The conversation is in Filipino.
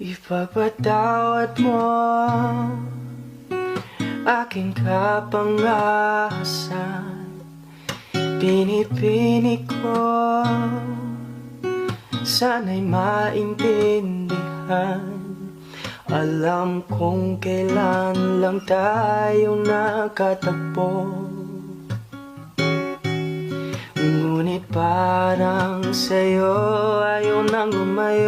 Ipagpatawad mo Aking kapangasan. Pinipini ko Sana'y maintindihan. Alam kong kailan lang tayo nakatagpo. Ngunit parang sa'yo ayaw nang lumayo.